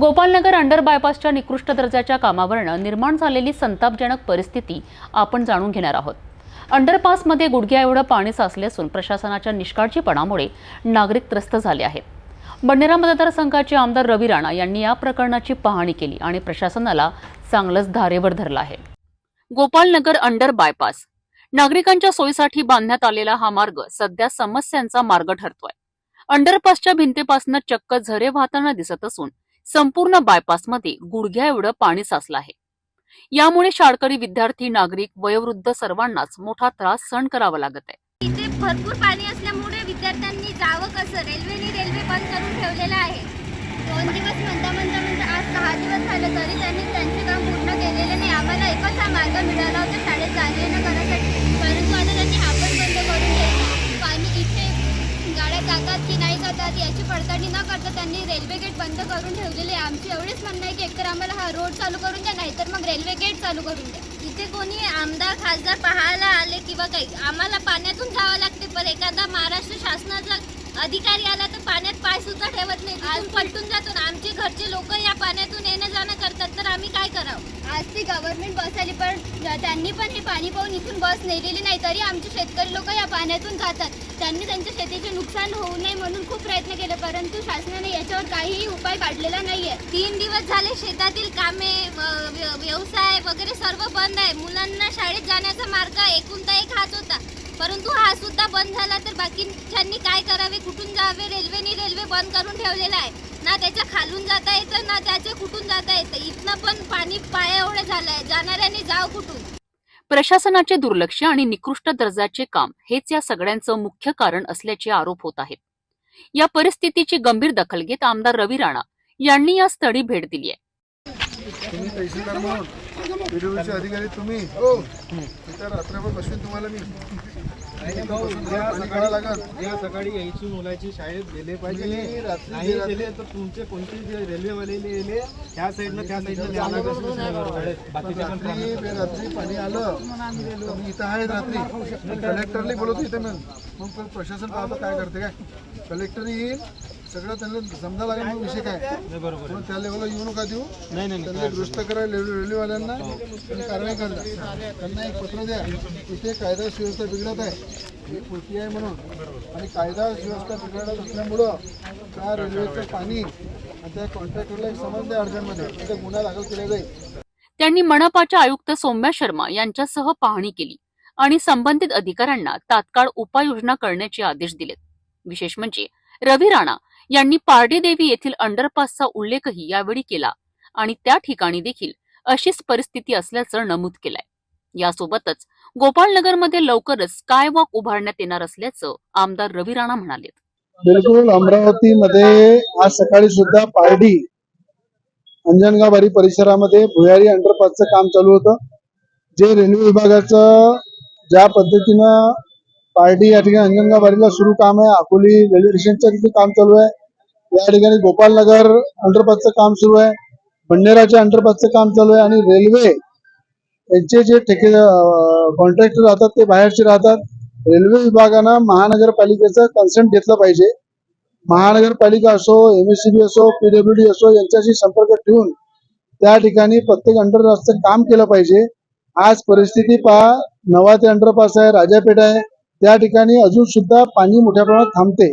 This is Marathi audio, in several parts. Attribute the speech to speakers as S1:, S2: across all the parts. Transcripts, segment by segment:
S1: गोपालनगर अंडर बायपासच्या निकृष्ट दर्जाच्या कामावरनं निर्माण झालेली संतापजनक परिस्थिती आपण जाणून घेणार आहोत. अंडरपासमध्ये गुडघ्या एवढं पाणी साचले असून प्रशासनाच्या निष्काळजीपणामुळे नागरिक त्रस्त झाले आहेत. बंडेरा मतदारसंघाचे आमदार रवी राणा यांनी या प्रकरणाची पाहणी केली आणि प्रशासनाला चांगलंच धारेवर धरलं आहे. Gopalnagar under bypass. नागरिकांच्या सोयीसाठी बांधण्यात आलेला हा मार्ग सध्या समस्यांचा मार्ग ठरतोय. अंडरपासच्या भिंतीपासून चक्क झरे वाहताना दिसत असून संपूर्ण बायपासमध्ये गुडघ्या एवढं पाणी साचलं आहे. यामुळे शाळकरी विद्यार्थी नागरिक वयोवृद्ध सर्वांनाच मोठा त्रास सहन करावा लागत आहे.
S2: इथे भरपूर पाणी असल्यामुळे विद्यार्थ्यांनी जावं कसं रेल्वेने रेल्वे बंद करून ठेवलेलं आहे. दोन दिवस म्हणता म्हणता म्हणता आज सहा दिवस झाले तरी त्यांनी त्यांचे काम पूर्ण केलेले नाही. आम्हाला एकच हा मार्ग मिळाला होता शाळेत जाणे येणं परंतु आता त्यांनी की नाही जातात याची पडताळणी न करता त्यांनी रेल्वे गेट बंद करून ठेवलेले आहे. आमची एवढीच म्हणणं आहे की एकतर आम्हाला हा रोड चालू करून द्या नाहीतर मग रेल्वे गेट चालू करून द्या. इथे कोणी आमदार खासदार पाहायला आले किंवा काही आम्हाला पाण्यातून जावं लागते पण एखादा महाराष्ट्र शासनाचा अधिकारी आला तर पाण्यात पाय सुद्धा ठेवत नाही. तिथून पलटून जातो ना आमचे घरचे लोक या पाण्यातून येणं जाणं करतात तर आम्ही काय करावं? आज ती गव्हर्नमेंट बस आली पण त्यांनी पण हे पाणी पाहून इथून बस नेलेली नाही तरी आमचे शेतकरी लोक या पाण्यातून जातात. त्यांनी त्यांच्या शेतीचे नुकसान होऊ नये म्हणून खूप प्रयत्न केले परंतु शासनाने याच्यावर काहीही उपाय काढलेला नाहीये. तीन दिवस झाले शेतातील कामे व- व्य- व्यवसाय वगैरे सर्व बंद आहे. मुलांना शाळेत जाण्याचा मार्ग एकूणता एक हाच होता. परंतु हा सुद्धा बंद झाला तर बाकीच्यांनी काय करावे? कुठून जावे? रेल्वेने रेल्वे बंद करून ठेवलेला आहे. ना त्याच्या खालून जाता येतं ना त्याचे कुठून जाता येतं. इथनं पण पाणी पाया एवढं झालंय. जाणाऱ्यांनी जाव कुठून?
S1: प्रशासनाचे दुर्लक्ष आणि निकृष्ट दर्जाचे काम हेच या सगळ्यांचं मुख्य कारण असल्याचे आरोप होत आहेत. या परिस्थितीची गंभीर दखल घेत आमदार रवी राणा यांनी या स्थळी भेट दिली आहे
S3: तुम्ही तहसीलदार म्हणून. व्हिडिओचे अधिकारी तुम्ही. हो. रात्रभर बसवीन तुम्हाला मी
S4: उद्या सकाळी यायची मुलाची शाळेत गेले पाहिजे. नाही गेले तर तुमचे कोणते जे रेल्वेवाले गेले त्या साईडनं त्या साईडनं
S3: रात्री पाणी आलं. मी इथं आहे रात्री. कलेक्टरला बोलवतो इथे मग मग पण प्रशासन पाहतो काय करते काय? कलेक्टर येईल सगळं त्यांना समजा लागेल विषय काय?
S4: बरोबर
S3: त्या लेवलला येऊ नका देऊ.
S4: नाही नाही
S3: त्यांना दुरुस्त करा रेल्वेवाल्यांना कारवाई करा. त्यांना एक पत्र द्या. इथे कायदा सुव्यवस्था बिघडत आहे. ही कृती आहे म्हणून. आणि कायदा सुव्यवस्था बिघडत असल्यामुळं त्या रेल्वेचं पाणी आणि त्या कॉन्ट्रॅक्टरला एक समज द्या अर्जंटमध्ये तिथे गुन्हा दाखल केला जाईल
S1: त्यांनी मनपाच्या आयुक्त सौम्या शर्मा यांच्यासह पाहणी केली आणि संबंधित अधिकाऱ्यांना तात्काळ उपाययोजना करण्याचे आदेश दिलेत. विशेष म्हणजे रवी राणा यांनी पारडीदेवी येथील अंडरपासचा उल्लेखही यावेळी केला आणि त्या ठिकाणी देखील अशीच परिस्थिती असल्याचं नमूद केलंय. यासोबतच गोपालनगरमध्ये लवकरच स्काय वॉक उभारण्यात येणार असल्याचं आमदार रवी राणा म्हणाले
S3: बिलकुल अमरावतीमध्ये आज सकाळी सुद्धा पारडी अंजनगावारी परिसरामध्ये भुयारी अंडरपासचं काम चालू होतं. जे रेल्वे विभागाचं ज्या पद्धतीनं पार्टी या ठिकाणी अंजनगावारीला सुरू काम आहे. अकोली रेल्वे स्टेशनचं तिथे काम चालू आहे. या ठिकाणी गोपालनगर अंडरपासचं काम सुरू आहे. बंडेराच्या अंडरपासचं काम चालू आहे. आणि रेल्वे यांचे जे ठेके कॉन्ट्रॅक्टर राहतात ते बाहेरचे राहतात. रेल्वे विभागानं महानगरपालिकेचं कन्सेंट घेतलं पाहिजे. महानगरपालिका असो एमएससीबी असो पीडब्ल्यूडी असो यांच्याशी संपर्क ठेवून त्या ठिकाणी प्रत्येक अंडरपासचं काम केलं पाहिजे. आज परिस्थिती पहा. नवा ते अंडरपास आहे. राजापेठ आहे. त्या ठिकाणी अजून सुद्धा पाणी मोठ्या प्रमाणात थांबते.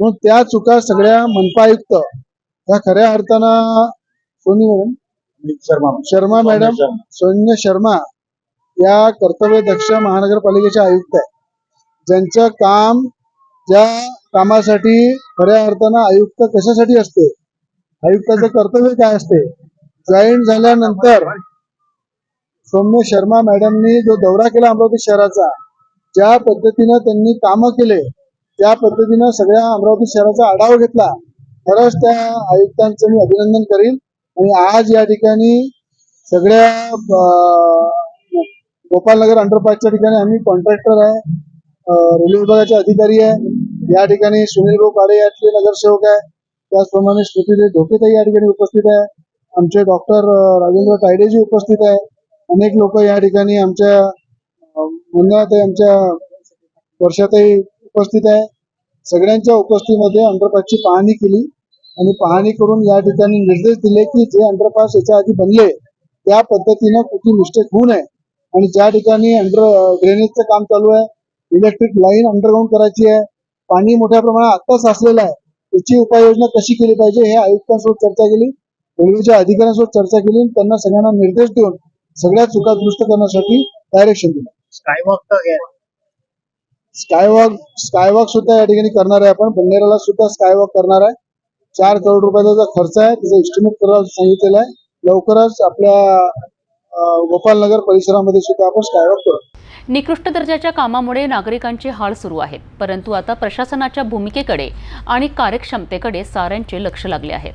S3: म्हणून त्या चुका सगळ्या मनपायुक्त या खऱ्या अर्थानं सोनी मॅडम? शर्मा. शर्मा मॅडम सोन्य शर्मा या कर्तव्यदक्ष महानगरपालिकेचे आयुक्त आहे ज्यांचं काम ज्या कामासाठी खऱ्या अर्थानं आयुक्त कशासाठी असते? आयुक्ताचं कर्तव्य काय असते? जॉईन झाल्यानंतर सौम्य शर्मा मॅडमनी जो दौरा केला अमरावती शहराचा ज्या पद्धतीनं त्यांनी कामं केले त्या पद्धतीनं सगळ्या अमरावती शहराचा आढावा घेतला खरंच त्या आयुक्तांचं मी अभिनंदन करीन. आणि आज या ठिकाणी सगळ्या गोपालनगर अंडरपासच्या ठिकाणी आम्ही कॉन्ट्रॅक्टर आहे रेल्वे विभागाचे अधिकारी आहे. या ठिकाणी सुनील भाऊ काळे यातले नगरसेवक आहे. त्याचप्रमाणे स्मृती धोकेताई या ठिकाणी उपस्थित आहे. आमचे डॉक्टर राजेंद्र तायडेजी उपस्थित आहे. अनेक लोक या ठिकाणी आमच्या पुन्हा आमच्या वर्षातही उपस्थित आहे. सगळ्यांच्या उपस्थितीमध्ये अंडरपासची पाहणी केली आणि पाहणी करून या ठिकाणी निर्देश दिले की जे अंडरपास याच्या आधी बनले त्या पद्धतीनं कुठली मिस्टेक होऊ नये. आणि ज्या ठिकाणी अंडर ड्रेनेजचं काम चालू आहे इलेक्ट्रिक लाईन अंडरग्राऊंड करायची आहे पाणी मोठ्या प्रमाणात आत्ता साचलेलं आहे त्याची उपाययोजना कशी केली पाहिजे हे आयुक्तांसोबत चर्चा केली रेल्वेच्या अधिकाऱ्यांसोबत चर्चा केली आणि त्यांना सगळ्यांना निर्देश देऊन सगळ्या चुका दुरुस्त करण्यासाठी डायरेक्शन दिलं.
S4: स्कायवॉक
S3: स्कायवॉक स्कायवॉक सुद्धा या ठिकाणी करणार आहे आपण. बंडेराला सुद्धा स्कायवॉक करणार आहे. चार करोड रुपयाचा जो खर्च आहे त्याचा एस्टिमेट करायला सांगितलेला आहे. लवकरच आपल्या गोपालनगर परिसरामध्ये सुद्धा आपण स्कायवॉक करू.
S1: निकृष्ट दर्जाच्या कामामुळे नागरिकांचे हाल सुरू आहेत. परंतु आता प्रशासनाच्या भूमिकेकडे आणि कार्यक्षमतेकडे साऱ्यांचे लक्ष लागले आहेत.